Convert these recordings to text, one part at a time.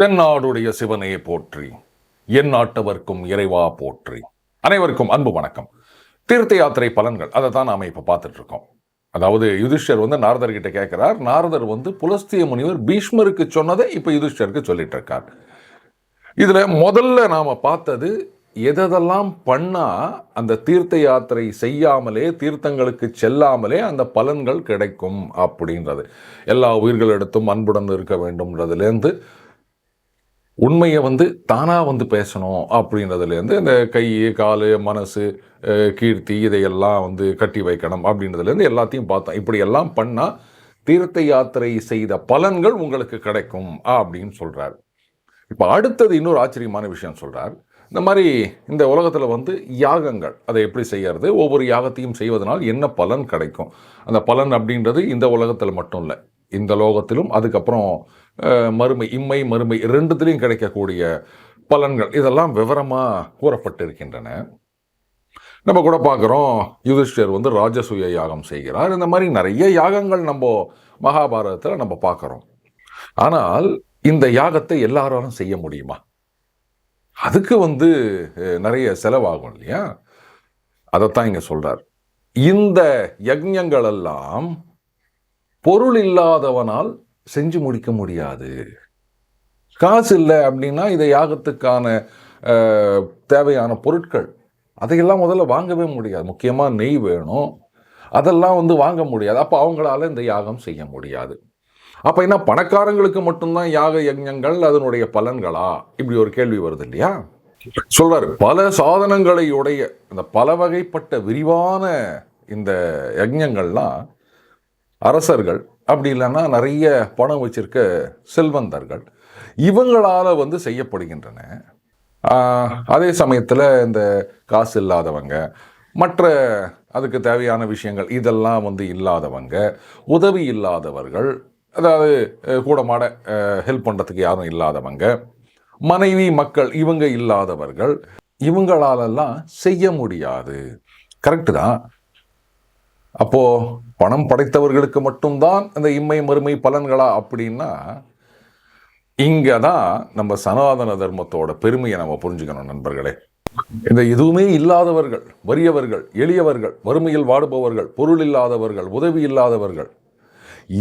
தென்னாடுடைய சிவனே போற்றி என் நாட்டவர்க்கும் இறைவா போற்றி. அனைவருக்கும் அன்பு வணக்கம். தீர்த்த யாத்திரை பலன்கள் அதை தான் நாம் இப்போ பார்த்துட்டு இருக்கோம். அதாவது யுதிஷ்டர் வந்து நாரதர்கிட்ட கேட்கிறார் நாரதர் வந்து புலஸ்திய முனிவர் பீஷ்மருக்கு சொன்னதை இப்போ யுதிஷ்டருக்கு சொல்லிட்டு இருக்கார். இதில் முதல்ல நாம பார்த்தது எதெல்லாம் பண்ணா அந்த தீர்த்த யாத்திரை செய்யாமலே தீர்த்தங்களுக்கு செல்லாமலே அந்த பலன்கள் கிடைக்கும் அப்படின்றது. எல்லா உயிர்களிடத்தும் அன்புடன் இருக்க வேண்டும்ன்றதுலேருந்து உண்மையை வந்து தானாக வந்து பேசணும் அப்படின்றதுலேருந்து இந்த கை கால் மனசு கீர்த்தி இதையெல்லாம் வந்து கட்டி வைக்கணும் அப்படின்றதுலேருந்து எல்லாத்தையும் பார்த்தோம் இப்படி எல்லாம் பண்ணால் தீர்த்த யாத்திரை செய்த பலன்கள் உங்களுக்கு கிடைக்கும் அப்படின்னு சொல்கிறார் இப்போ அடுத்தது இன்னொரு ஆச்சரியமான விஷயம் சொல்கிறார் இந்த மாதிரி இந்த உலகத்தில் வந்து யாகங்கள் அதை எப்படி செய்யறது? ஒவ்வொரு யாகத்தையும் செய்வதனால் என்ன பலன் கிடைக்கும்? அந்த பலன் அப்படின்றது இந்த உலகத்தில் மட்டும் இல்லை இந்த லோகத்திலும் அதுக்கப்புறம் மறுமை இம்மை மறுமை ரெண்டுத்திலையும் கிடைக்கக்கூடிய பலன்கள். இதெல்லாம் விவரமாக கூறப்பட்டிருக்கின்றன. நம்ம கூட பார்க்குறோம் யுதிஷ்டர் வந்து ராஜசூய யாகம் செய்கிறார். இந்த மாதிரி நிறைய யாகங்கள் நம்ம மகாபாரதத்தில் நம்ம பார்க்குறோம். ஆனால் இந்த யாகத்தை எல்லாராலும் செய்ய முடியுமா? அதுக்கு வந்து நிறைய செலவாகும் இல்லையா? அதைத்தான் இங்கே சொல்கிறார் இந்த யஜ்ஞங்கள் எல்லாம் பொருள் இல்லாதவனால் செஞ்சு முடிக்க முடியாது. காசு இல்லை அப்படின்னா இதை யாகத்துக்கான தேவையான பொருட்கள். அதையெல்லாம் முதல்ல வாங்கவே முடியாது. முக்கியமாக நெய் வேணும். அதெல்லாம் வந்து வாங்க முடியாது. அப்போ அவங்களால இந்த யாகம் செய்ய முடியாது. அப்போ என்ன பணக்காரங்களுக்கு மட்டும்தான் யாக யஜ்ஞங்கள் அதனுடைய பலன்களா? இப்படி ஒரு கேள்வி வருது இல்லையா? சொல்றாரு பல சாதனங்களை உடைய இந்த பல வகைப்பட்ட விரிவான இந்த யஜ்ஞங்கள்லாம் அரசர்கள் அப்படி இல்லைன்னா நிறைய பணம் வச்சிருக்க செல்வந்தர்கள் இவங்களால் வந்து செய்யப்படுகின்றன. அதே சமயத்தில் இந்த காசு இல்லாதவங்க மற்ற அதுக்கு தேவையான விஷயங்கள் இதெல்லாம் வந்து இல்லாதவங்க உதவி இல்லாதவர்கள் அதாவது கூடமாட ஹெல்ப் பண்ணுறதுக்கு யாரும் இல்லாதவங்க மனைவி மக்கள் இவங்க இல்லாதவர்கள் இவங்களாலெல்லாம் செய்ய முடியாது. கரெக்டு தான். அப்போது பணம் படைத்தவர்களுக்கு மட்டும்தான் இந்த இம்மை மறுமை பலன்களா அப்படின்னா இங்கே தான் நம்ம சனாதன தர்மத்தோட பெருமையை நம்ம புரிஞ்சுக்கணும் நண்பர்களே. இந்த எதுவுமே இல்லாதவர்கள் வறியவர்கள் எளியவர்கள் வறுமையில் வாடுபவர்கள் பொருள் இல்லாதவர்கள் உதவி இல்லாதவர்கள்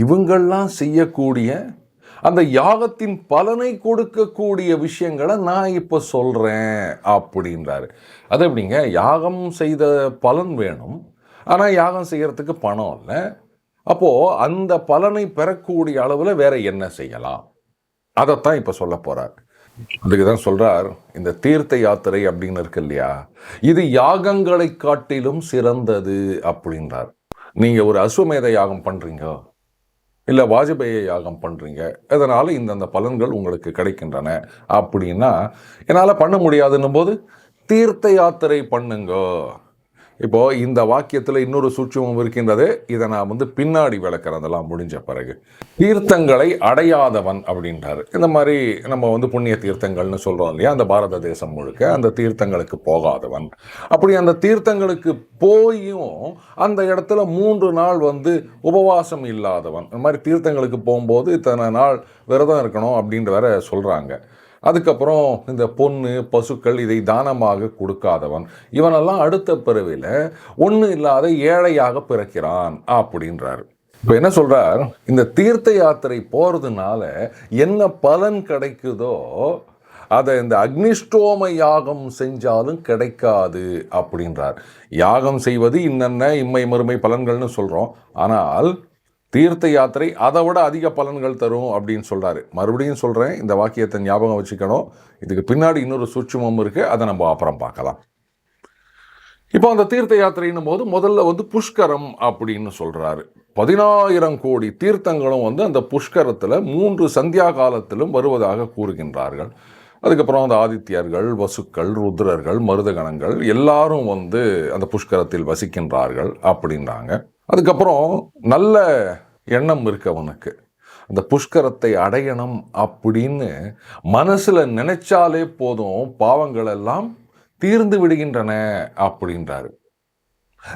இவங்கெல்லாம் செய்யக்கூடிய அந்த யாகத்தின் பலனை கொடுக்கக்கூடிய விஷயங்களை நான் இப்போ சொல்கிறேன் அப்படின்றாரு. அது எப்படிங்க? யாகம் செய்த பலன் வேணும். ஆனால் யாகம் செய்கிறதுக்கு பணம் இல்லை. அப்போது அந்த பலனை பெறக்கூடிய அளவில் வேற என்ன செய்யலாம்? அதைத்தான் இப்போ சொல்ல போகிறார் அதுக்கு தான் சொல்கிறார் இந்த தீர்த்த யாத்திரை அப்படின்னு இருக்கு இல்லையா? இது யாகங்களை காட்டிலும் சிறந்தது அப்படின்றார். நீங்கள் ஒரு அஸ்வமேத யாகம் பண்ணுறீங்க இல்லை வாஜ்பேயை யாகம் பண்ணுறீங்க அதனால் இந்தந்த பலன்கள் உங்களுக்கு கிடைக்கின்றன அப்படின்னா என்னால் பண்ண முடியாதுன்னும் போது தீர்த்த யாத்திரை பண்ணுங்க. இப்போது இந்த வாக்கியத்தில் இன்னொரு சூட்சமும் இருக்கின்றது. இதை நான் வந்து பின்னாடி விளக்குறேன் அதெல்லாம் முடிஞ்ச பிறகு. தீர்த்தங்களை அடையாதவன் அப்படின்றாரு. இந்த மாதிரி நம்ம வந்து புண்ணிய தீர்த்தங்கள்னு சொல்கிறோம் இல்லையா? அந்த பாரத தேசம் முழுக்க அந்த தீர்த்தங்களுக்கு போகாதவன். அப்படி அந்த தீர்த்தங்களுக்கு போயும் அந்த இடத்துல மூன்று நாள் வந்து உபவாசம் இல்லாதவன். இந்த மாதிரி தீர்த்தங்களுக்கு போகும்போது இத்தனை நாள் விரதம் இருக்கணும் அப்படின்ற வேற சொல்கிறாங்க அதுக்கப்புறம் இந்த பொண்ணு பசுக்கள் இதை தானமாக கொடுக்காதவன். இவனெல்லாம் அடுத்த பிறவியில் ஒன்றும் இல்லாத ஏழையாக பிறக்கிறான் அப்படின்றார். இப்போ என்ன சொல்கிறார் இந்த தீர்த்த யாத்திரை போகிறதுனால என்ன பலன் கிடைக்குதோ அதை இந்த அக்னிஷ்டோம யாகம் செஞ்சாலும் கிடைக்காது அப்படின்றார். யாகம் செய்வது இன்னென்ன இம்மை மறுமை பலன்கள்னு சொல்கிறோம் ஆனால் தீர்த்த யாத்திரை அதை விட அதிக பலன்கள் தரும் அப்படின்னு சொல்கிறாரு மறுபடியும் சொல்கிறேன் இந்த வாக்கியத்தை ஞாபகம் வச்சுக்கணும். இதுக்கு பின்னாடி இன்னொரு சூட்சமும் இருக்குது அதை நம்ம அப்புறம் பார்க்கலாம். இப்போ அந்த தீர்த்த யாத்திரைன்னும் போது முதல்ல வந்து புஷ்கரம் அப்படின்னு சொல்கிறாரு பதினாயிரம் கோடி தீர்த்தங்களும் வந்து அந்த புஷ்கரத்தில் மூன்று சந்தியா காலத்திலும் வருவதாக கூறுகின்றார்கள். அதுக்கப்புறம் அந்த ஆதித்யர்கள் வசுக்கள் ருத்ரர்கள் மருதகணங்கள் எல்லாரும் வந்து அந்த புஷ்கரத்தில் வசிக்கின்றார்கள் அப்படின்றாங்க. அதுக்கப்புறம் நல்ல எண்ணம் இருக்கு அவனுக்கு. அந்த புஷ்கரத்தை அடையணும் அப்படின்னு மனசில் நினைச்சாலே போதும் பாவங்கள் எல்லாம் தீர்ந்து விடுகின்றன அப்படின்றாரு.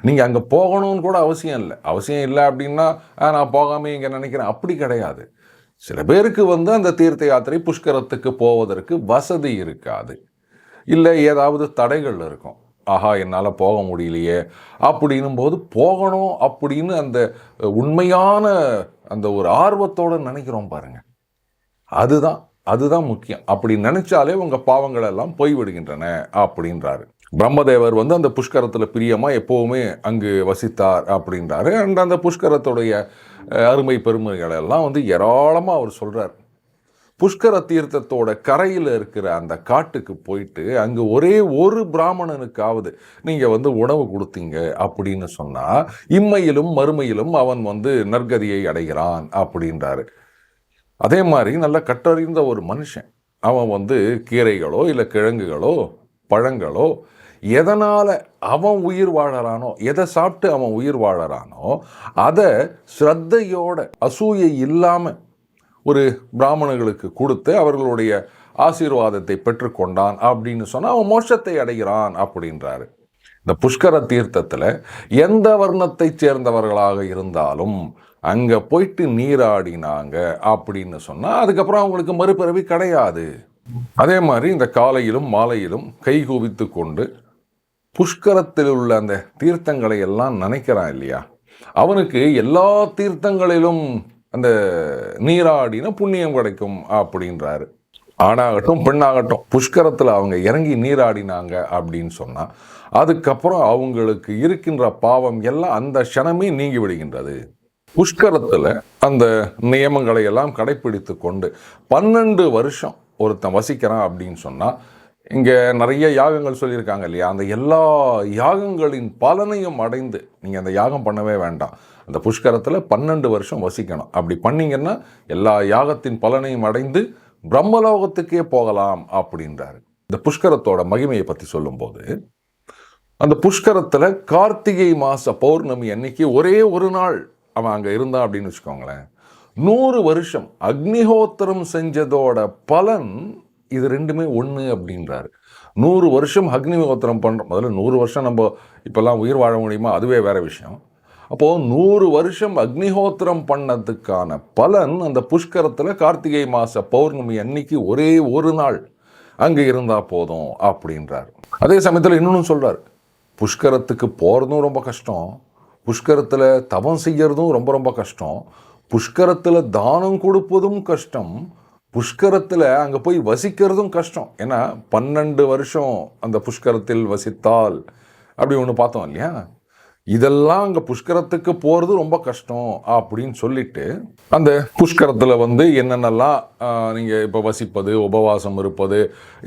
நீங்கள் அங்கே போகணும்னு கூட அவசியம் இல்லை. அவசியம் இல்லை அப்படின்னா நான் போகாமல் இங்கே நினைக்கிறேன். அப்படி கிடையாது. சில பேருக்கு வந்து அந்த தீர்த்த யாத்திரை புஷ்கரத்துக்கு போவதற்கு வசதி இருக்காது. இல்லை ஏதாவது தடைகள் இருக்கும். ஆஹா என்னால் போக முடியலையே அப்படின்னும் போது போகணும் அப்படின்னு அந்த உண்மையான அந்த ஒரு ஆர்வத்தோடு நினைக்கிறோம் பாருங்கள் அதுதான் அதுதான் முக்கியம். அப்படி நினைச்சாலே உங்கள் பாவங்கள் எல்லாம் போய்விடுகின்றன அப்படின்றாரு. பிரம்மதேவர் வந்து அந்த புஷ்கரத்தில் பிரியமாக எப்போவுமே அங்கு வசித்தார் அப்படின்றாரு. அண்ட் அந்த புஷ்கரத்துடைய அருமை பெருமைகள் எல்லாம் வந்து ஏராளமாக அவர் சொல்கிறார் புஷ்கர தீர்த்தத்தோட கரையில் இருக்கிற அந்த காட்டுக்கு போயிட்டு அங்கே ஒரே ஒரு பிராமணனுக்காவது நீங்கள் வந்து உணவு கொடுத்தீங்க அப்படின்னு சொன்னால் இம்மையிலும் மறுமையிலும் அவன் வந்து நற்கதியை அடைகிறான் அப்படின்றாரு. அதே மாதிரி நல்ல கட்டறிந்த ஒரு மனுஷன். அவன் வந்து கீரைகளோ இல்லை கிழங்குகளோ பழங்களோ எதனால் அவன் உயிர் வாழறானோ எதை சாப்பிட்டு அவன் உயிர் வாழறானோ அதை ஸ்ரத்தையோட அசூயை இல்லாமல் ஒரு பிராமணர்களுக்கு கொடுத்து அவர்களுடைய ஆசீர்வாதத்தை பெற்றுக்கொண்டான் அப்படின்னு சொன்னால் அவன் மோட்சத்தை அடைகிறான் அப்படின்றாரு. இந்த புஷ்கர தீர்த்தத்தில் எந்த வர்ணத்தைச் சேர்ந்தவர்களாக இருந்தாலும் அங்கே போயிட்டு நீராடினாங்க அப்படின்னு சொன்னால் அதுக்கப்புறம் அவங்களுக்கு மறுபிறவி கிடையாது. அதே மாதிரி இந்த காலையிலும் மாலையிலும் கை குவித்து கொண்டு புஷ்கரத்தில் உள்ள அந்த தீர்த்தங்களை எல்லாம் நினைக்கிறான் இல்லையா? அவனுக்கு எல்லா தீர்த்தங்களிலும் அந்த நீராடின புண்ணியம் கிடைக்கும் அப்படின்றாரு. ஆணாகட்டும் பெண்ணாகட்டும் புஷ்கரத்தில் அவங்க இறங்கி நீராடினாங்க அப்படின்னு சொன்னால் அதுக்கப்புறம் அவங்களுக்கு இருக்கின்ற பாவம் எல்லாம் அந்த க்ஷணமே நீங்கி விடுகின்றது. புஷ்கரத்தில் அந்த நியமங்களை எல்லாம் கடைப்பிடித்து கொண்டு பன்னெண்டு வருஷம் ஒருத்தன் வசிக்கிறான் அப்படின்னு சொன்னால் இங்கே நிறைய யாகங்கள் சொல்லியிருக்காங்க இல்லையா? அந்த எல்லா யாகங்களின் பலனையும் அடைந்து நீங்கள் அந்த யாகம் பண்ணவே வேண்டாம். அந்த புஷ்கரத்தில் பன்னெண்டு வருஷம் வசிக்கணும். அப்படி பண்ணிங்கன்னா எல்லா யாகத்தின் பலனையும் அடைந்து பிரம்மலோகத்துக்கே போகலாம் அப்படின்றாரு. இந்த புஷ்கரத்தோட மகிமையை பற்றி சொல்லும்போது அந்த புஷ்கரத்தில் கார்த்திகை மாத பௌர்ணமி அன்னைக்கு ஒரே ஒரு நாள் அவன் அங்கே இருந்தான் அப்படின்னு வச்சுக்கோங்களேன். நூறு வருஷம் அக்னிஹோத்திரம் செஞ்சதோட பலன் இது ரெண்டுமே ஒன்று அப்படின்றாரு. நூறு வருஷம் அக்னிஹோத்திரம் பண்ணுறோம் முதல்ல நூறு வருஷம் நம்ம இப்போல்லாம் உயிர் வாழ முடியுமா? அதுவே வேற விஷயம். அப்போது நூறு வருஷம் அக்னிஹோத்திரம் பண்ணதுக்கான பலன் அந்த புஷ்கரத்தில் கார்த்திகை மாத பௌர்ணமி அன்னைக்கு ஒரே ஒரு நாள். அங்கே இருந்தால் போதும் அப்படின்றார். அதே சமயத்தில் இன்னொன்று சொல்கிறார் புஷ்கரத்துக்கு போகிறதும் ரொம்ப கஷ்டம். புஷ்கரத்தில் தவம் செய்யறதும் ரொம்ப ரொம்ப கஷ்டம். புஷ்கரத்தில் தானம் கொடுப்பதும் கஷ்டம். புஷ்கரத்தில் அங்கே போய் வசிக்கிறதும் கஷ்டம். ஏன்னா பன்னெண்டு வருஷம் அந்த புஷ்கரத்தில் வசித்தால். அப்படி ஒன்று பார்த்தோம் இல்லையா? இதெல்லாம் அங்கே புஷ்கரத்துக்கு போகிறது ரொம்ப கஷ்டம் அப்படின்னு சொல்லிட்டு அந்த புஷ்கரத்தில் வந்து என்னென்னலாம் நீங்கள் இப்போ வசிப்பது உபவாசம் இருப்பது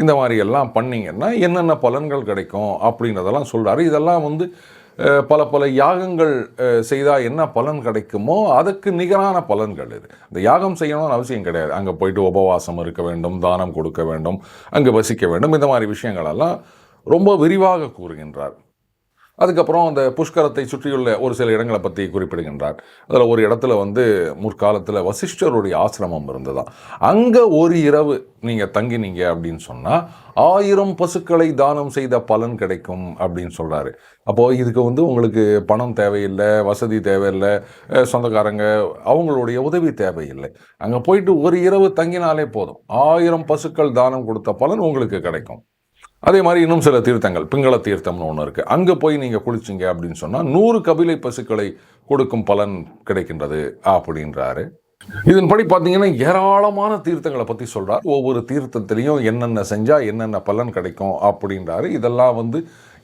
இந்த மாதிரி எல்லாம் பண்ணிங்கன்னா என்னென்ன பலன்கள் கிடைக்கும் அப்படின்றதெல்லாம் சொல்கிறாரு இதெல்லாம் வந்து பல பல யாகங்கள் செய்தால் என்ன பலன் கிடைக்குமோ அதுக்கு நிகரான பலன்கள் இது. இந்த யாகம் செய்யணும்னு அவசியம் கிடையாது. அங்கே போயிட்டு உபவாசம் இருக்க வேண்டும் தானம் கொடுக்க வேண்டும் அங்கே வசிக்க வேண்டும் இந்த மாதிரி விஷயங்களெல்லாம் ரொம்ப விரிவாக கூறுகின்றார். அதுக்கப்புறம் அந்த புஷ்கரத்தை சுற்றியுள்ள ஒரு சில இடங்களை பற்றி குறிப்பிடுகின்றார். அதில் ஒரு இடத்துல வந்து முற்காலத்தில் வசிஷ்டருடைய ஆசிரமம் இருந்ததான் அங்கே ஒரு இரவு நீங்கள் தங்கினீங்க அப்படின்னு சொன்னால் ஆயிரம் பசுக்களை தானம் செய்த பலன் கிடைக்கும் அப்படின்னு சொல்கிறாரு அப்போது இதுக்கு வந்து உங்களுக்கு பணம் தேவையில்லை வசதி தேவையில்லை சொந்தக்காரங்க அவங்களுடைய உதவி தேவையில்லை. அங்கே போயிட்டு ஒரு இரவு தங்கினாலே போதும். ஆயிரம் பசுக்கள் தானம் கொடுத்த பலன் உங்களுக்கு கிடைக்கும். அதே மாதிரி இன்னும் சில தீர்த்தங்கள். பிங்கள தீர்த்தம்னு ஒன்று இருக்குது அங்கே போய் நீங்கள் குளிச்சிங்க அப்படின்னு சொன்னால் நூறு கபிலை பசுக்களை கொடுக்கும் பலன் கிடைக்கின்றது அப்படின்றாரு. இதன்படி பார்த்தீங்கன்னா ஏராளமான தீர்த்தங்களை பற்றி சொல்கிறார் ஒவ்வொரு தீர்த்தத்திலையும் என்னென்ன செஞ்சால் என்னென்ன பலன் கிடைக்கும் அப்படின்றாரு. இதெல்லாம் வந்து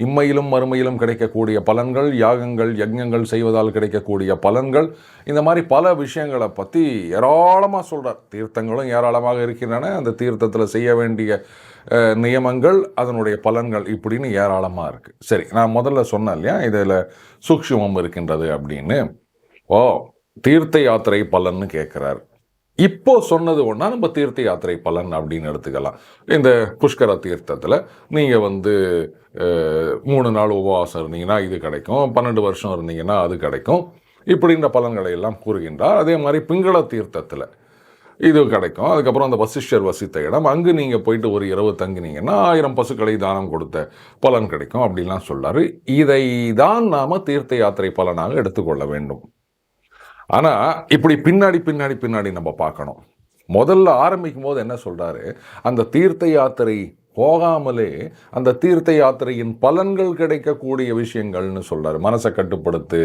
இம்மையிலும் மறுமையிலும் கிடைக்கக்கூடிய பலன்கள் யாகங்கள் யஜ்ஞங்கள் செய்வதால் கிடைக்கக்கூடிய பலன்கள். இந்த மாதிரி பல விஷயங்களை பற்றி ஏராளமாக சொல்கிறார் தீர்த்தங்களும் ஏராளமாக இருக்கின்றன. அந்த தீர்த்தத்தில் செய்ய வேண்டிய நியமங்கள் அதனுடைய பலன்கள் இப்படின்னு ஏராளமாக இருக்குது சரி நான் முதல்ல சொன்னேன் இல்லையா? இதில் சூக்ஷமம் இருக்கின்றது அப்படின்னு. ஓ தீர்த்த யாத்திரை பலன்னு கேட்குறாரு இப்போ சொன்னது ஒன்றா நம்ம தீர்த்த யாத்திரை பலன் அப்படின்னு எடுத்துக்கலாம். இந்த புஷ்கர தீர்த்தத்தில் நீங்கள் வந்து மூணு நாள் உபவாசம் இருந்தீங்கன்னா இது கிடைக்கும். பன்னெண்டு வருஷம் இருந்தீங்கன்னா அது கிடைக்கும். இப்படின்ற பலன்களை எல்லாம் கூறுகின்றார். அதே மாதிரி பிங்கள தீர்த்தத்தில் இது கிடைக்கும். அதுக்கப்புறம் அந்த வசிஷ்டர் வசித்த இடம். அங்கு நீங்கள் போயிட்டு ஒரு இரவு தங்கினீங்கன்னா ஆயிரம் பசுக்களை தானம் கொடுத்த பலன் கிடைக்கும் அப்படிலாம் சொல்கிறார் இதை தான் நாம் தீர்த்த யாத்திரை பலனாக எடுத்துக்கொள்ள வேண்டும். ஆனால் இப்படி பின்னாடி பின்னாடி பின்னாடி நம்ம பார்க்கணும். முதல்ல ஆரம்பிக்கும் போது என்ன சொல்கிறாரு அந்த தீர்த்த யாத்திரை போகாமலே அந்த தீர்த்த யாத்திரையின் பலன்கள் கிடைக்கக்கூடிய விஷயங்கள்னு சொல்கிறார் மனசை கட்டுப்படுத்து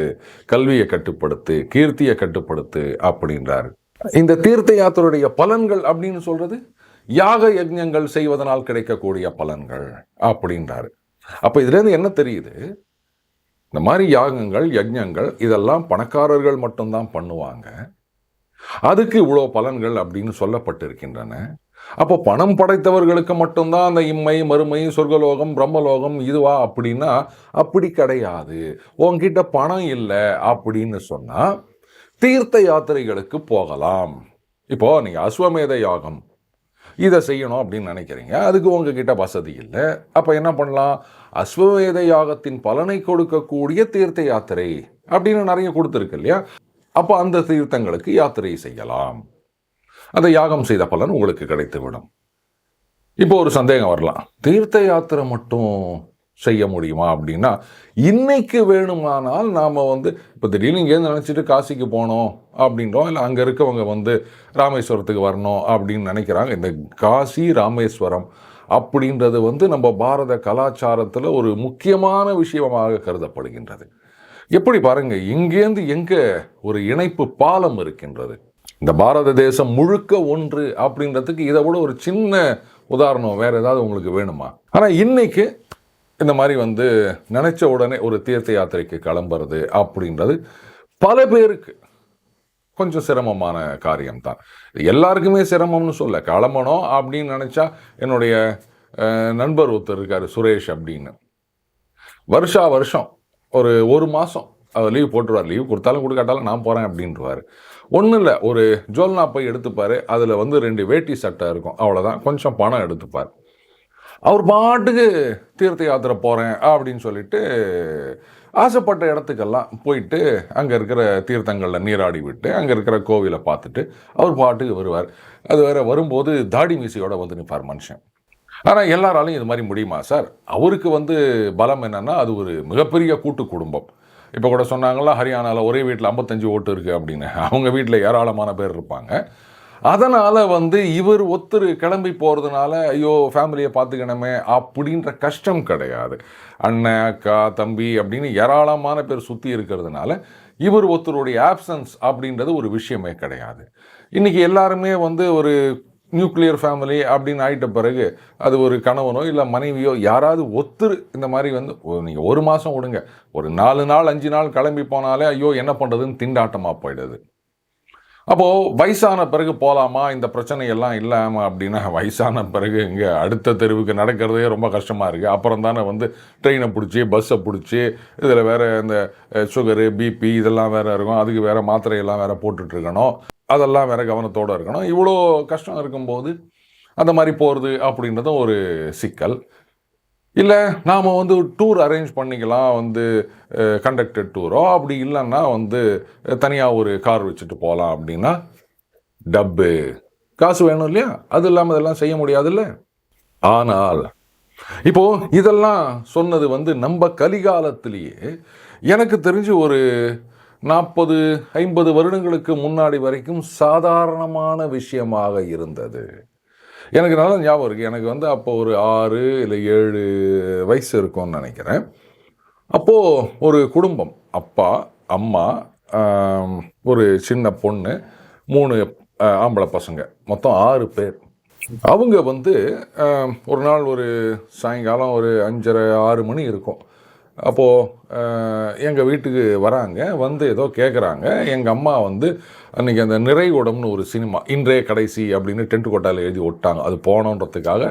கல்வியை கட்டுப்படுத்து கீர்த்தியை கட்டுப்படுத்து அப்படின்றாரு. இந்த தீர்த்த யாத்திரையுடைய பலன்கள் அப்படின்னு சொல்றது? யாக யஜ்ஞங்கள் செய்வதனால் கிடைக்கக்கூடிய பலன்கள் அப்படின்றாரு. அப்போ இதுலேருந்து என்ன தெரியுது? இந்த மாதிரி யாகங்கள் யஜ்ஞங்கள் இதெல்லாம் பணக்காரர்கள் மட்டும்தான் பண்ணுவாங்க. அதுக்கு இவ்வளோ பலன்கள் அப்படின்னு சொல்லப்பட்டிருக்கின்றன. அப்போ பணம் படைத்தவர்களுக்கு மட்டும்தான் அந்த இம்மை மறுமை சொர்க்கலோகம் பிரம்மலோகம் இதுவா அப்படின்னா அப்படி கிடையாது. உங்ககிட்ட பணம் இல்லை அப்படின்னு சொன்னால் தீர்த்த யாத்திரைகளுக்கு போகலாம். இப்போது நீங்கள் அஸ்வமேத யாகம் இதை செய்யணும் அப்படின்னு நினைக்கிறீங்க. அதுக்கு உங்ககிட்ட வசதி இல்லை. அப்போ என்ன பண்ணலாம்? அஸ்வமேத யாகத்தின் பலனை கொடுக்கக்கூடிய தீர்த்த யாத்திரை அப்படின்னு நிறைய கொடுத்துருக்கு இல்லையா? அப்போ அந்த தீர்த்தங்களுக்கு யாத்திரை செய்யலாம். அந்த யாகம் செய்த பலன் உங்களுக்கு கிடைத்துவிடும். இப்போ ஒரு சந்தேகம் வரலாம். தீர்த்த யாத்திரை மட்டும் செய்ய முடியுமா அப்படின்னா இன்னைக்கு வேணுமானால் நாம் வந்து இப்போ திடீர்னு இங்கேருந்து நினச்சிட்டு காசிக்கு போனோம் அப்படின்றோம் இல்லை அங்கே இருக்கவங்க வந்து ராமேஸ்வரத்துக்கு வரணும் அப்படின்னு நினைக்கிறாங்க இந்த காசி ராமேஸ்வரம் அப்படின்றது வந்து நம்ம பாரத கலாச்சாரத்தில் ஒரு முக்கியமான விஷயமாக கருதப்படுகின்றது. எப்படி பாருங்கள் இங்கேருந்து எங்கே ஒரு இணைப்பு பாலம் இருக்கின்றது. இந்த பாரத தேசம் முழுக்க ஒன்று அப்படின்றதுக்கு இதை விட ஒரு சின்ன உதாரணம் வேறு ஏதாவது உங்களுக்கு வேணுமா? ஆனால் இன்றைக்கு இந்த மாதிரி வந்து நினைச்ச உடனே ஒரு தீர்த்த யாத்திரைக்கு கிளம்புறது அப்படின்றது பல பேருக்கு கொஞ்சம் சிரமமான காரியம்தான். எல்லாருக்குமே சிரமம்னு சொல்ல கிளம்பணும் அப்படின்னு நினச்சா என்னுடைய நண்பர் ஒருத்தர் இருக்கார் சுரேஷ் அப்படின்னு. வருஷா வருஷம் ஒரு ஒரு மாதம் அவர் லீவ் போட்டுருவார். லீவ் கொடுத்தாலும் கொடுக்காட்டாலும் நான் போகிறேன் அப்படின்றவார். ஒன்றும் இல்லை ஒரு ஜோல்னா போய் எடுத்துப்பார். அதில் வந்து ரெண்டு வேட்டி சட்டை இருக்கும். அவ்வளோதான் கொஞ்சம் பணம் எடுத்துப்பார். அவர் பாட்டுக்கு தீர்த்த யாத்திரை போகிறேன் அப்படின்னு சொல்லிட்டு ஆசைப்பட்ட இடத்துக்கெல்லாம் போயிட்டு அங்கே இருக்கிற தீர்த்தங்களில் நீராடி விட்டு அங்கே இருக்கிற கோவிலை பார்த்துட்டு அவர் பாட்டுக்கு வருவார். அது வேற வரும்போது தாடி மீசையோடு வந்து நிற்பார் மனுஷன். ஆனால் எல்லாராலையும் இது மாதிரி முடியுமா சார்? அவருக்கு வந்து பலம் என்னன்னா அது ஒரு மிகப்பெரிய கூட்டு குடும்பம். இப்போ கூட சொன்னாங்களா ஹரியானாவில் ஒரே வீட்டில் ஐம்பத்தஞ்சு ஓட்டு இருக்குது அப்படின்னு. அவங்க வீட்டில் ஏராளமான பேர் இருப்பாங்க. அதனால் வந்து இவர் ஒருத்தர் கிளம்பி போகிறதுனால ஐயோ ஃபேமிலியை பார்த்துக்கணுமே அப்படின்ற கஷ்டம் கிடையாது. அண்ணன் அக்கா தம்பி அப்படின்னு ஏராளமான பேர் சுற்றி இருக்கிறதுனால இவர் ஒருத்தருடைய ஆப்சன்ஸ் அப்படின்றது ஒரு விஷயமே கிடையாது. இன்றைக்கி எல்லாருமே வந்து ஒரு நியூக்ளியர் ஃபேமிலி அப்படின்னு ஆயிட்ட பிறகு அது ஒரு கணவனோ இல்லை மனைவியோ யாராவது ஒத்துரு இந்த மாதிரி வந்து நீங்கள் ஒரு மாதம் விடுங்க. ஒரு நாலு நாள் அஞ்சு நாள் கிளம்பி போனாலே ஐயோ என்ன பண்ணுறதுன்னு திண்டாட்டமாக போயிடுது. அப்போது வயசான பிறகு போகலாமா இந்த பிரச்சனை எல்லாம் இல்லாமல் அப்படின்னா வயசான பிறகு இங்கே அடுத்த தெருவுக்கு நடக்கிறதே ரொம்ப கஷ்டமாக இருக்குது அப்புறம் தானே வந்து ட்ரெயினை பிடிச்சி பஸ்ஸை பிடிச்சி இதில் வேறு இந்த சுகரு பிபி இதெல்லாம் வேறு இருக்கும். அதுக்கு வேறு மாத்திரையெல்லாம் வேறு போட்டுட்ருக்கணும். அதெல்லாம் வேறு கவனத்தோடு இருக்கணும். இவ்வளோ கஷ்டம் இருக்கும்போது அந்த மாதிரி போகிறது அப்படின்றதும் ஒரு சிக்கல். இல்லை நாம் வந்து டூர் அரேஞ்ச் பண்ணிக்கலாம் வந்து கண்டக்டட் டூரோ அப்படி இல்லைன்னா வந்து தனியாக ஒரு கார் வச்சுட்டு போகலாம் அப்படின்னா டப்பு காசு வேணும் இல்லையா? அது இல்லாமல் இதெல்லாம் செய்ய முடியாதுல்ல? ஆனால் இப்போ இதெல்லாம் சொன்னது வந்து நம்ம கலிகாலத்திலேயே எனக்கு தெரிஞ்சு ஒரு நாற்பது ஐம்பது வருடங்களுக்கு முன்னாடி வரைக்கும் சாதாரணமான விஷயமாக இருந்தது. எனக்கு நல்லா ஞாபகம் இருக்குது எனக்கு வந்து அப்போ ஒரு ஆறு இல்லை ஏழு வயசு இருக்கும்னு நினைக்கிறேன். அப்போது ஒரு குடும்பம் அப்பா அம்மா ஒரு சின்ன பொண்ணு மூணு ஆம்பளை பசங்க. மொத்தம் ஆறு பேர். அவங்க வந்து ஒரு நாள் ஒரு சாயங்காலம் ஒரு அஞ்சரை ஆறு மணி இருக்கும். அப்போது எங்கள் வீட்டுக்கு வராங்க. வந்து ஏதோ கேட்குறாங்க எங்கள் அம்மா வந்து அன்றைக்கி அந்த நிறைவுடம்னு ஒரு சினிமா இன்றைய கடைசி அப்படின்னு டென்ட் கோட்டாவில் எழுதி விட்டாங்க அது போகணுன்றதுக்காக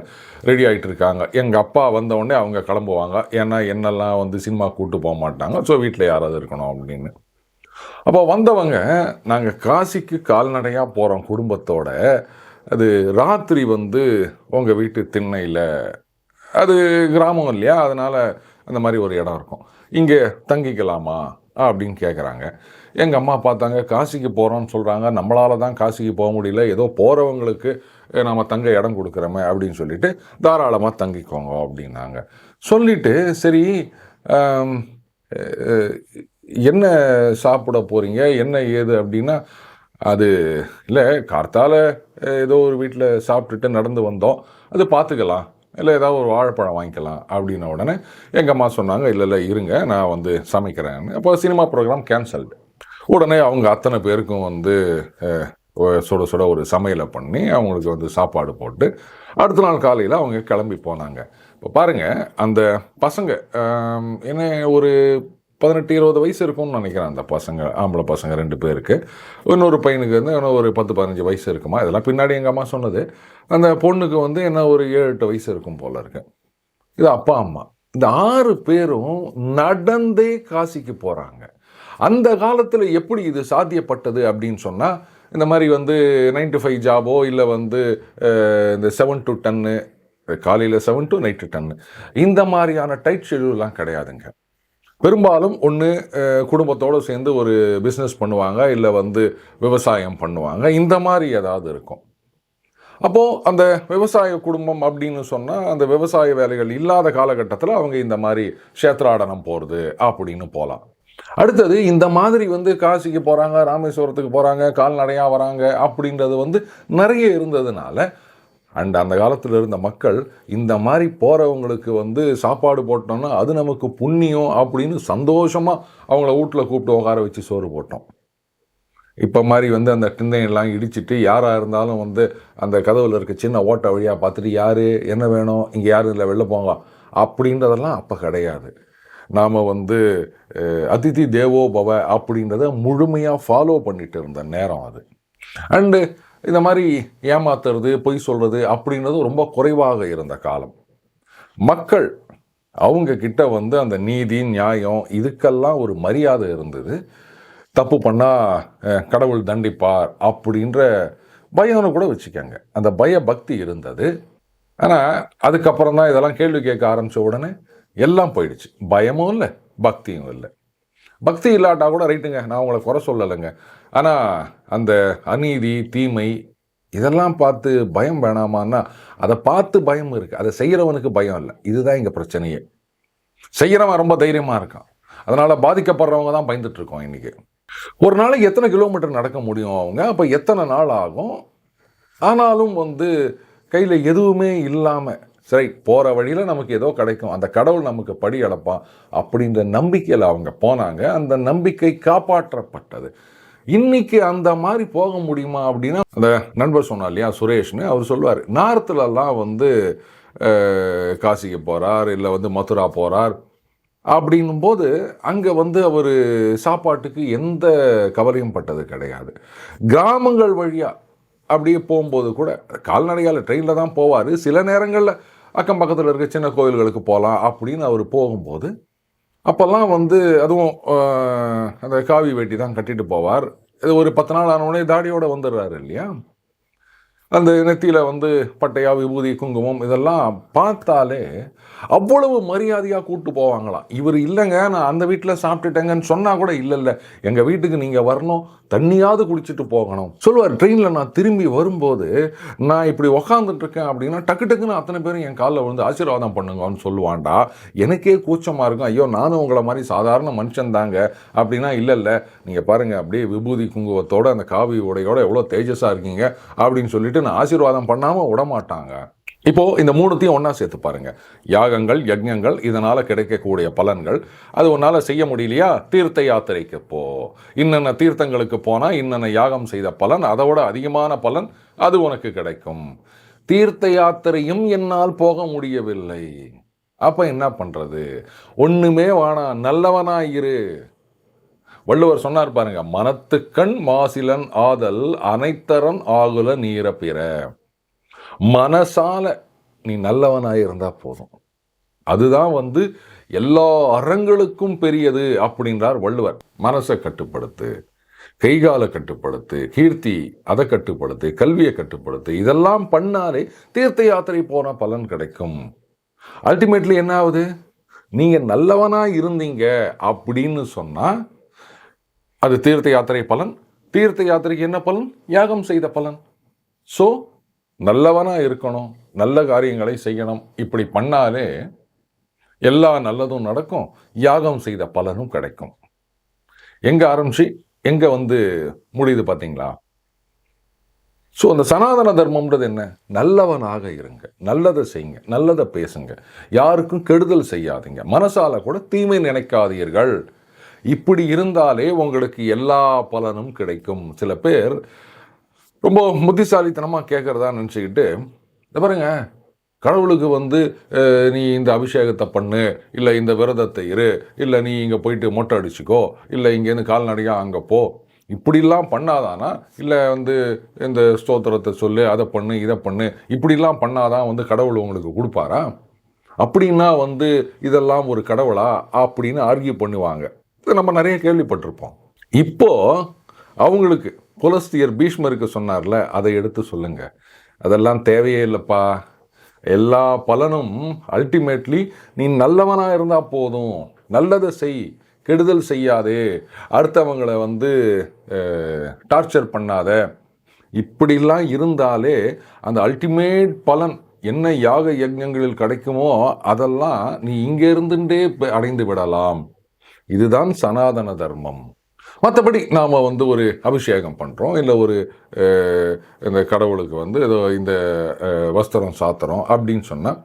ரெடி ஆகிட்டு இருக்காங்க. எங்கள் அப்பா வந்தவுடனே அவங்க கிளம்புவாங்க. ஏன்னா என்னெல்லாம் வந்து சினிமா கூப்பிட்டு போக மாட்டாங்க. ஸோ வீட்டில் யாராவது இருக்கணும் அப்படின்னு. அப்போ வந்தவங்க நாங்கள் காசிக்கு கால்நடையாக போகிறோம் குடும்பத்தோட. அது ராத்திரி வந்து உங்கள் வீட்டு திண்ணையில். அது கிராமம் இல்லையா? அதனால் அந்த மாதிரி ஒரு இடம் இருக்கும். இங்கே தங்கிக்கலாமா? அப்படின்னு கேட்குறாங்க எங்கள் அம்மா பார்த்தாங்க காசிக்கு போகிறோம்னு சொல்கிறாங்க நம்மளால் தான் காசிக்கு போக முடியல ஏதோ போகிறவங்களுக்கு நாம் தங்க இடம் கொடுக்குறோமே அப்படின்னு சொல்லிட்டு தாராளமாக தங்கிக்கோங்க அப்படின்னாங்க. சொல்லிவிட்டு சரி என்ன சாப்பிட போகிறீங்க என்ன ஏது அப்படின்னா அது இல்லை கார்த்தால ஏதோ ஒரு வீட்டில் சாப்பிட்டுட்டு நடந்து வந்தோம் அது பார்த்துக்கலாம் இல்லை ஏதாவது ஒரு வாழைப்பழம் வாங்கிக்கலாம் அப்படின்ன உடனே எங்கள் அம்மா சொன்னாங்க இல்லை இல்லை இருங்க நான் வந்து சமைக்கிறேன் அப்போ சினிமா ப்ரோக்ராம் கேன்சல்டு உடனே அவங்க அத்தனை பேருக்கும் வந்து சுட சுட ஒரு சமையலை பண்ணி அவங்களுக்கு வந்து சாப்பாடு போட்டு அடுத்த நாள் காலையில் அவங்க கிளம்பி போனாங்க. இப்போ பாருங்கள் அந்த பசங்க என்ன ஒரு பதினெட்டு இருபது வயசு இருக்கும்னு நினைக்கிறேன் அந்த பசங்க ஆம்பளை பசங்க ரெண்டு பேருக்கு. இன்னொரு பையனுக்கு வந்து இன்னும் ஒரு பத்து பதினஞ்சு வயசு இருக்குமா? இதெல்லாம் பின்னாடி எங்கள் அம்மா சொன்னது. அந்த பொண்ணுக்கு வந்து என்ன ஒரு ஏழு எட்டு வயசு இருக்கும் போல் இருக்கு. இது அப்பா அம்மா. இந்த ஆறு பேரும் நடந்தே காசிக்கு போகிறாங்க அந்த காலத்தில் எப்படி இது சாத்தியப்பட்டது அப்படின்னு சொன்னால் இந்த மாதிரி வந்து நைன் டு ஃபைவ் ஜாபோ இல்லை வந்து இந்த செவன் டு டன்னு காலையில் செவன் டு நைட்டு டன்னு இந்த மாதிரியான டைட் ஷெடியூல்லாம் கிடையாதுங்க. பெரும்பாலும் ஒன்று குடும்பத்தோடு சேர்ந்து ஒரு பிஸ்னஸ் பண்ணுவாங்க இல்லை வந்து விவசாயம் பண்ணுவாங்க இந்த மாதிரி ஏதாவது இருக்கும். அப்போது அந்த விவசாய குடும்பம் அப்படின்னு சொன்னால் அந்த விவசாய வேலைகள் இல்லாத காலகட்டத்தில் அவங்க இந்த மாதிரி க்ஷேத்ராடனம் போகிறது அப்படின்னு போகலாம் அடுத்தது இந்த மாதிரி வந்து காசிக்கு போகிறாங்க ராமேஸ்வரத்துக்கு போகிறாங்க கால்நடையாக வராங்க அப்படின்றது வந்து நிறைய இருந்ததுனால அண்ட் அந்த காலத்தில் இருந்த மக்கள் இந்த மாதிரி போகிறவங்களுக்கு வந்து சாப்பாடு போட்டோம்னா அது நமக்கு புண்ணியம் அப்படின்னு சந்தோஷமாக அவங்கள வீட்டில் கூப்பிட்டு உட்கார வச்சு சோறு போட்டோம். இப்போ மாதிரி வந்து அந்த டிண்டையெல்லாம் இடிச்சிட்டு யாராக இருந்தாலும் வந்து அந்த கதவுல இருக்க சின்ன ஓட்டை வழியாக பார்த்துட்டு யார்? என்ன வேணும்? இங்கே யாரும் இல்லை? வெளில போங்க அப்படின்றதெல்லாம் அப்போ கிடையாது. நாம் வந்து அதிதி தேவோ பவ அப்படின்றத முழுமையாக ஃபாலோ பண்ணிட்டு இருந்த நேரம் அது. அண்டு இந்த மாதிரி ஏமாத்துறது பொய் சொல்கிறது அப்படின்றது ரொம்ப குறைவாக இருந்த காலம். மக்கள் அவங்க கிட்ட வந்து அந்த நீதி நியாயம் இதுக்கெல்லாம் ஒரு மரியாதை இருந்தது. தப்பு பண்ணால் கடவுள் தண்டிப்பார் அப்படின்ற பயம்னு கூட வச்சுக்கோங்க. அந்த பய பக்தி இருந்தது. ஆனால் அதுக்கப்புறம் தான் இதெல்லாம் கேள்வி கேட்க ஆரம்பித்த உடனே எல்லாம் போயிடுச்சு. பயமும் இல்லை பக்தியும் இல்லை. பக்தி இல்லாட்டா கூட ரைட்டுங்க நான் உங்களை குறை சொல்லலைங்க. ஆனால் அந்த அநீதி தீமை இதெல்லாம் பார்த்து பயம் வேணாமான்னா அதை பார்த்து பயம் இருக்குது அதை செய்கிறவனுக்கு பயம் இல்லை. இதுதான் இங்கே பிரச்சனையே. செய்கிறவன் ரொம்ப தைரியமாக இருக்கான். அதனால் பாதிக்கப்படுறவங்க தான் பயந்துட்டுருக்கோம் இன்றைக்கி ஒரு நாளைக்கு எத்தனை கிலோமீட்டர் நடக்க முடியும் அவங்க? அப்போ எத்தனை நாள் ஆகும்? ஆனாலும் வந்து கையில் எதுவுமே இல்லாமல் சரி போகிற வழியில் நமக்கு ஏதோ கிடைக்கும். அந்த கடவுள் நமக்கு படி அளப்பான். அப்படின்ற நம்பிக்கையில் அவங்க போனாங்க. அந்த நம்பிக்கை காப்பாற்றப்பட்டது. இன்னைக்கு அந்த மாதிரி போக முடியுமா அப்படின்னா அந்த நண்பர் சொன்னார் இல்லையா சுரேஷ்னு அவர் சொல்லுவார் நார்த்துலலாம் வந்து காசிக்கு போகிறார் இல்லை வந்து மதுரா போகிறார் அப்படின்னும் போது அங்கே வந்து அவர் சாப்பாட்டுக்கு எந்த கவலையும் பட்டது கிடையாது. கிராமங்கள் வழியாக அப்படியே போகும்போது கூட கால்நடையால் ட்ரெயினில் தான் போவார். சில நேரங்களில் அக்கம் பக்கத்தில் இருக்க சின்ன கோயில்களுக்கு போகலாம் அப்படின்னு அவர் போகும்போது அப்போல்லாம் வந்து அதுவும் அந்த காவி வேட்டி தான் கட்டிட்டு போவார். இது ஒரு பத்து நாள் ஆன உடனே வந்துடுறாரு இல்லையா? அந்த நெத்தியில் வந்து பட்டையா விபூதி குங்குமம் இதெல்லாம் பார்த்தாலே அவ்வளவு மரியாதையாக கூப்பிட்டு போவாங்களாம். இவர் இல்லைங்க நான் அந்த வீட்டில் சாப்பிட்டுட்டேங்கன்னு சொன்னால் கூட இல்லை இல்லை எங்கள் வீட்டுக்கு நீங்கள் வரணும் தண்ணியாவது குடிச்சிட்டு போகணும். சொல்லுவார் ட்ரெயினில் நான் திரும்பி வரும்போது நான் இப்படி உக்காந்துட்டுருக்கேன் அப்படின்னா டக்கு டக்குன்னு அத்தனை பேரும் என் காலில் விழுந்து ஆசீர்வாதம் பண்ணுங்கன்னு சொல்லுவான்டா. எனக்கே கூச்சமாக இருக்கும். ஐயோ நானும் உங்களை மாதிரி சாதாரண மனுஷன் தாங்க. அப்படின்னா இல்லை இல்லை நீங்கள் பாருங்கள் அப்படியே விபூதி குங்குமத்தோட அந்த காவி உடையோட எவ்வளோ தேஜஸாக இருக்கீங்க அப்படின்னு சொல்லிட்டு நான் ஆசீர்வாதம் பண்ணாமல் விடமாட்டாங்க. இப்போது இப்போ இந்த மூணுத்தையும் ஒன்றா சேர்த்து பாருங்க. யாகங்கள் யஜ்ஞங்கள் இதனால் கிடைக்கக்கூடிய பலன்கள். அது உன்னால் செய்ய முடியலையா? தீர்த்த யாத்திரைக்கு போ. இன்னென்ன தீர்த்தங்களுக்கு போனால் இன்னென்ன யாகம் செய்த பலன் அதோட அதிகமான பலன் அது உனக்கு கிடைக்கும். தீர்த்த யாத்திரையும் என்னால் போக முடியவில்லை. அப்போ என்ன பண்ணுறது ஒன்றுமே வேணாம். நல்லவனாயிரு. வள்ளுவர் சொன்னார் பாருங்க மனத்துக்கண் மாசிலன் ஆதல் அனைத்தரன் ஆகுல நீர பிற மனசால நீ நல்லவனாக இருந்தால் போதும். அதுதான் வந்து எல்லா அறங்களுக்கும் பெரியது அப்படின்றார் வள்ளுவர். மனசை கட்டுப்படுத்து கைகாலை கட்டுப்படுத்து கீர்த்தி அதை கட்டுப்படுத்து கல்வியை கட்டுப்படுத்து இதெல்லாம் பண்ணாலே தீர்த்த யாத்திரை போன பலன் கிடைக்கும். அல்டிமேட்லி என்ன ஆகுது? நீங்கள் நல்லவனாக இருந்தீங்க அப்படின்னு சொன்னால் அது தீர்த்த யாத்திரை பலன் தீர்த்த யாத்திரைக்கு என்ன பலன்? யாகம் செய்த பலன். ஸோ நல்லவனாக இருக்கணும் நல்ல காரியங்களை செய்யணும். இப்படி பண்ணாலே எல்லா நல்லதும் நடக்கும் யாகம் செய்த பலனும் கிடைக்கும். எங்கே ஆரம்பிச்சு எங்கே வந்து முடியுது பார்த்தீங்களா ஸோ அந்த சனாதன தர்மம்ன்றது என்ன? நல்லவனாக இருங்க நல்லதை செய்யுங்க நல்லதை பேசுங்க. யாருக்கும் கெடுதல் செய்யாதீங்க. மனசால கூட தீமை நினைக்காதீர்கள். இப்படி இருந்தாலே உங்களுக்கு எல்லா பலனும் கிடைக்கும். சில பேர் ரொம்ப புத்திசாலித்தனமாக கேட்குறதா நினச்சிக்கிட்டு இந்த பாருங்க கடவுளுக்கு வந்து நீ இந்த அபிஷேகத்தை பண்ணு இல்லை இந்த விரதத்தை இரு இல்லை நீ இங்கே போயிட்டு மொட்டை அடிச்சுக்கோ இல்லை இங்கேருந்து கால்நடையாக அங்கே போ. இப்படிலாம் பண்ணாதானா? இல்லை வந்து இந்த ஸ்தோத்திரத்தை சொல்லு அதை பண்ணு இதை பண்ணு இப்படிலாம் பண்ணாதான் வந்து கடவுள் உங்களுக்கு கொடுப்பாரா? அப்படின்னா வந்து இதெல்லாம் ஒரு கடவுளா? அப்படின்னு ஆர்கியூ பண்ணுவாங்க. நம்ம நிறைய கேள்விப்பட்டிருப்போம். இப்போது அவங்களுக்கு புலஸ்தியர் பீஷ்மருக்கு சொன்னார்ல அதை எடுத்து சொல்லுங்கள் அதெல்லாம் தேவையே இல்லைப்பா. எல்லா பலனும் அல்டிமேட்லி நீ நல்லவனாக இருந்தால் போதும். நல்லதை செய் கெடுதல் செய்யாதே. அடுத்தவங்களை வந்து டார்ச்சர் பண்ணாத. இப்படிலாம் இருந்தாலே அந்த அல்டிமேட் பலன் என்ன யாக யஜ்ஞங்களில் கிடைக்குமோ அதெல்லாம் நீ இங்கே இருந்துட்டே அடைந்து விடலாம். இதுதான் சனாதன தர்மம். மற்றபடி நாம் வந்து ஒரு அபிஷேகம் பண்ணுறோம் இல்லை ஒரு இந்த கடவுளுக்கு வந்து ஏதோ இந்த வஸ்திரம் சாத்துறோம் அப்படின்னு சொன்னால்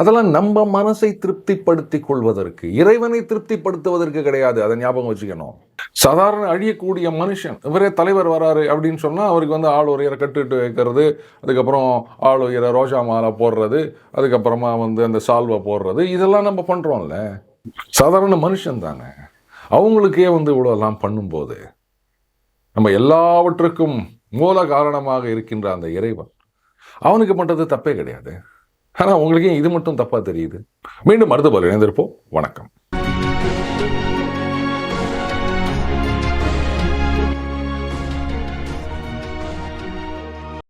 அதெல்லாம் நம்ம மனசை திருப்திப்படுத்திக் கொள்வதற்கு இறைவனை திருப்திப்படுத்துவதற்கு கிடையாது. அதை ஞாபகம் வச்சுக்கணும். சாதாரண அழியக்கூடிய மனுஷன் இவரே தலைவர் வராரு அப்படின்னு சொன்னால் அவருக்கு வந்து ஆள் உயர கட்டுட்டு வைக்கிறது அதுக்கப்புறம் ஆள் உயர ரோஜா மாலை போடுறது அதுக்கப்புறமா வந்து அந்த சால்வை போடுறது இதெல்லாம் நம்ம பண்ணுறோம்ல சாதாரண மனுஷன் தானே அவங்களுக்கே வந்து இவ்வளோலாம் பண்ணும்போது நம்ம எல்லாவற்றுக்கும் மூல காரணமாக இருக்கின்ற அந்த இறைவன் அவனுக்கு பண்ணுறது தப்பே கிடையாது. ஆனால் உங்களுக்கே ஏன் இது மட்டும் தப்பாக தெரியுது. மீண்டும் அடுத்த இணைந்திருப்போம். வணக்கம்.